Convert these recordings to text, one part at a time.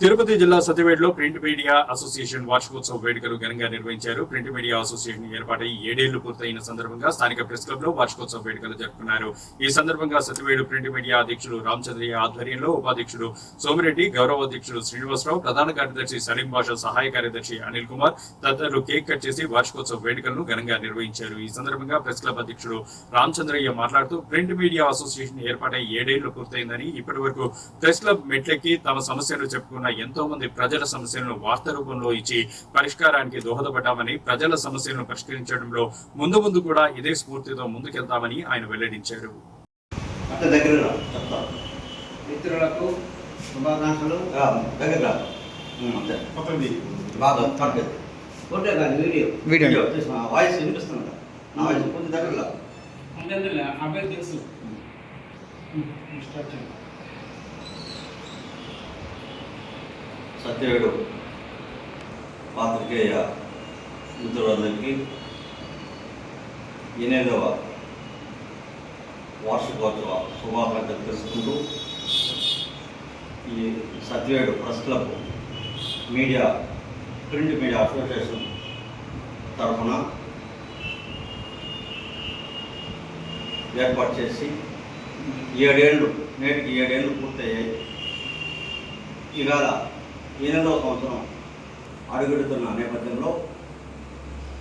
తిరుపతి జిల్లా సతివేడులో print media association వార్షికోత్సవ వేడుకలు ఘనంగా నిర్వహించారు. ప్రింట్ మీడియా అసోసియేషన్ ఏర్పాటై ఏడేళ్ళు పూర్తయిన సందర్భంగా స్థానిక ప్రెస్ క్లబ్లో వార్షికోత్సవ వేడుకలు జరుపుకున్నారు. ఈ సందర్భంగా సత్యవేడు ప్రింట్ మీడియా అధ్యక్షుడు రామచంద్రయ్య ఆధ్వర్యంలో ఉపాధ్యక్షుడు సోమిరెడ్డి గౌరవ అధ్యక్షుడు శ్రీనివాసరావు ప్రధాన కార్యదర్శి సలీం బాషా సహాయ కార్యదర్శి అనిల్ కుమార్ తదితరులు కేక్ కట్ చేసి వార్షికోత్సవ వేడుకలను ఘనంగా నిర్వహించారు. ఈ సందర్భంగా ప్రెస్ క్లబ్ అధ్యక్షుడు రామచంద్రయ్య మాట్లాడుతూ ప్రింట్ మీడియా అసోసియేషన్ ఏర్పాటై ఏడేళ్ళు పూర్తయిందని ఇప్పటి వరకు ప్రెస్ క్లబ్ మెట్లెక్కి తమ సమస్యలు చెప్పుకున్న ఎంతో మంది ప్రజల సమస్యలను వార్త రూపంలో ఇచ్చి పరిష్కారానికి దోహదపడ్డామని ప్రజల సమస్యలను పరిష్కరించడంలో ముందు ముందు కూడా ఇదే స్ఫూర్తితో ముందుకెళ్తామని ఆయన వెల్లడించారు. మిత్రులకు శుభాకాంక్షలు. Photo video. వీడియో. వాయిస్ వినిపిస్తుంది? నా వాయిస్ కొంచెం తెలుసు. స్టార్ట్ చేయండి సత్యుడు పాత్రికేయ మిత్రులందరికీ ఎనిమిదవ వార్షికోత్సవ శుభాకాంక్షలు తెలుసుకుంటూ ఈ Satyavedu press club media print media association తరఫున ఏర్పాటు చేసి ఏడేళ్ళు నేటికి ఏడేళ్ళు పూర్తయ్యాయి. ఇవాళ ఎనిమిదవ సంవత్సరం అడుగుడుతున్న నేపథ్యంలో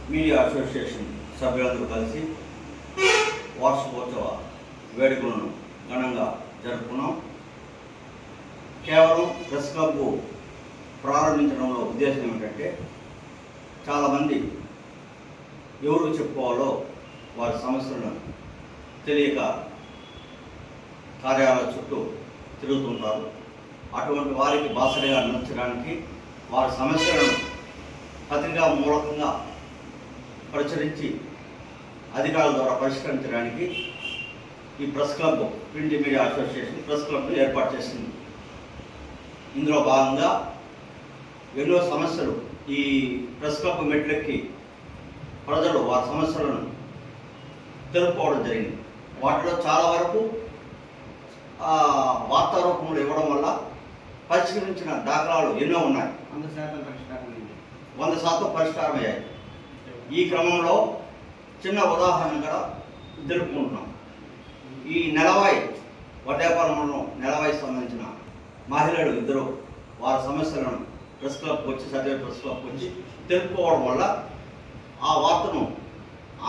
మీడియా అసోసియేషన్ సభ్యులందరూ కలిసి వార్షికోత్సవ వేడుకలను ఘనంగా జరుపుకున్నాం. కేవలం ప్రెస్ క్లబ్ ప్రారంభించడంలో ఉద్దేశం ఏమిటంటే చాలామంది ఎవరు చెప్పుకోవాలో వారి సమస్యలను తెలియక కార్యాలయ చుట్టూ తిరుగుతుంటారు. అటువంటి వారికి బాసరిగా నిలిచడానికి వారి సమస్యలను పత్రికా మూలకంగా ప్రచురించి అధికారుల ద్వారా పరిష్కరించడానికి ఈ press club print media association press club ఏర్పాటు చేసింది. ఇందులో భాగంగా ఎన్నో సమస్యలు ఈ ప్రెస్ క్లబ్ మెట్లెక్కి ప్రజలు వారి సమస్యలను తెలుపుకోవడం జరిగింది. వాటిలో చాలా వరకు వార్తా రూపంలో ఇవ్వడం వల్ల పరిష్కరించిన దాఖలాలు ఎన్నో ఉన్నాయి. వంద శాతం పరిష్కారం వంద శాతం పరిష్కారం అయ్యాయి. ఈ క్రమంలో చిన్న ఉదాహరణ కూడా తెలుపుకుంటున్నాం. ఈ నెలవాయి వడ్డేపాలెంలో నెలవాయి సంబంధించిన మహిళలు ఇద్దరు వారి సమస్యలను ప్రెస్ క్లబ్కి వచ్చి సర్వే ప్రెస్ క్లబ్కి వచ్చి తెలుపుకోవడం వల్ల ఆ వార్తను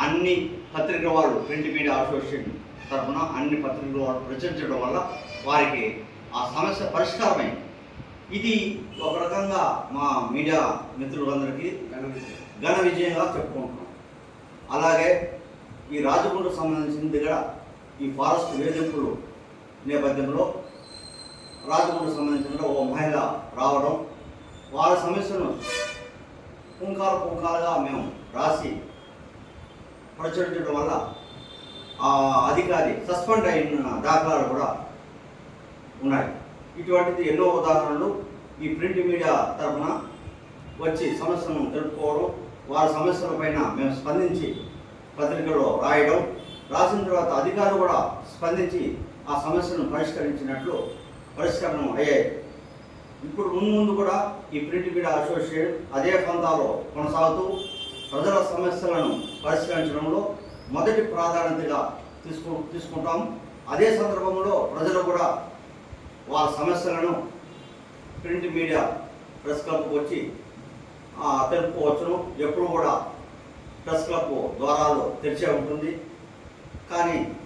అన్ని పత్రికల వాళ్ళు ప్రింట్ మీడియా అసోసియేషన్ తరఫున అన్ని పత్రికల వాళ్ళు ప్రచురించడం వల్ల వారికి ఆ సమస్య పరిష్కారమైంది. ఇది ఒక రకంగా మా మీడియా మిత్రులందరికీ ఘన విజయంగా చెప్పుకుంటున్నాం. అలాగే ఈ రాజగుండకు సంబంధించిన కూడా ఈ ఫారెస్ట్ వేధింపులు నేపథ్యంలో రాజగుండకు సంబంధించిన ఓ మహిళ రావడం వారి సమస్యను పుంకాలు పుంకాలుగా మేము రాసి ప్రచురించడం వల్ల ఆ అధికారి సస్పెండ్ అయిన దాఖలాలు కూడా ఉన్నాయి. ఇటువంటిది ఎన్నో ఉదాహరణలు ఈ ప్రింట్ మీడియా తరఫున వచ్చి సమస్యను తెలుపుకోవడం వారి సమస్యలపైన మేము స్పందించి పత్రికలో రాయడం రాసిన తర్వాత అధికారులు కూడా స్పందించి ఆ సమస్యను పరిష్కరించినట్లు పరిష్కరణం అయ్యాయి. ఇప్పుడు ముందు ముందు కూడా ఈ ప్రింట్ మీడియా అసోసియేషన్ అదే పంతాలో కొనసాగుతూ ప్రజల సమస్యలను పరిష్కరించడంలో మొదటి ప్రాధాన్యతగా తీసుకు తీసుకుంటాం. అదే సందర్భంలో ప్రజలు కూడా వాళ్ళ సమస్యలను ప్రింట్ మీడియా ప్రెస్ క్లబ్కి వచ్చి తెలుపుకోవచ్చును. ఎప్పుడు కూడా ప్రెస్ క్లబ్ ద్వారాలు తెరిచే ఉంటుంది. కానీ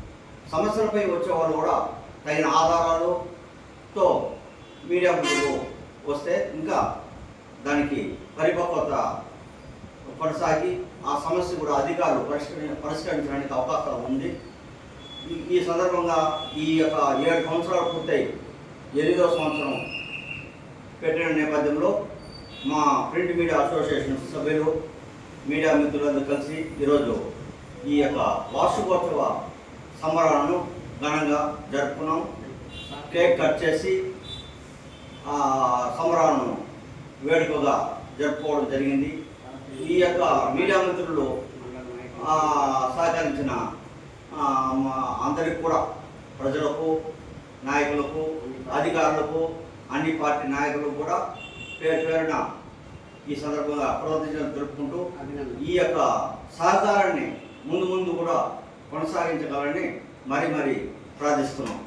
సమస్యలపై వచ్చే వాళ్ళు కూడా తగిన ఆధారాలతో మీడియా ముందుకు వస్తే ఇంకా దానికి పరిపక్వత కొనసాగి ఆ సమస్య కూడా అధికారులు పరిష్కరి పరిష్కరించడానికి అవకాశం ఉంది. ఈ- ఈ సందర్భంగా ఈ యొక్క ఏడు సంవత్సరాలు పూర్తయి ఎనిమిదో సంవత్సరం పెట్టిన నేపథ్యంలో మా ప్రింట్ మీడియా అసోసియేషన్ సభ్యులు మీడియా మిత్రులందరూ కలిసి ఈరోజు ఈ యొక్క వార్షికోత్సవ సంబరాలను ఘనంగా జరుపుకున్నాం. కేక్ కట్ చేసి ఆ సంబరాలను వేడుకగా జరుపుకోవడం జరిగింది. ఈ యొక్క మీడియా మిత్రులు సహకరించిన మా అందరికి కూడా ప్రజలకు నాయకులకు అధికారులకు అన్ని పార్టీ నాయకులు కూడా పేరు పేరున ఈ సందర్భంగా తెలుపుకుంటూ అభినందన ఈ యొక్క సహకారాన్ని ముందు ముందు కూడా కొనసాగించగలని మరి మరి ప్రార్థిస్తున్నాం.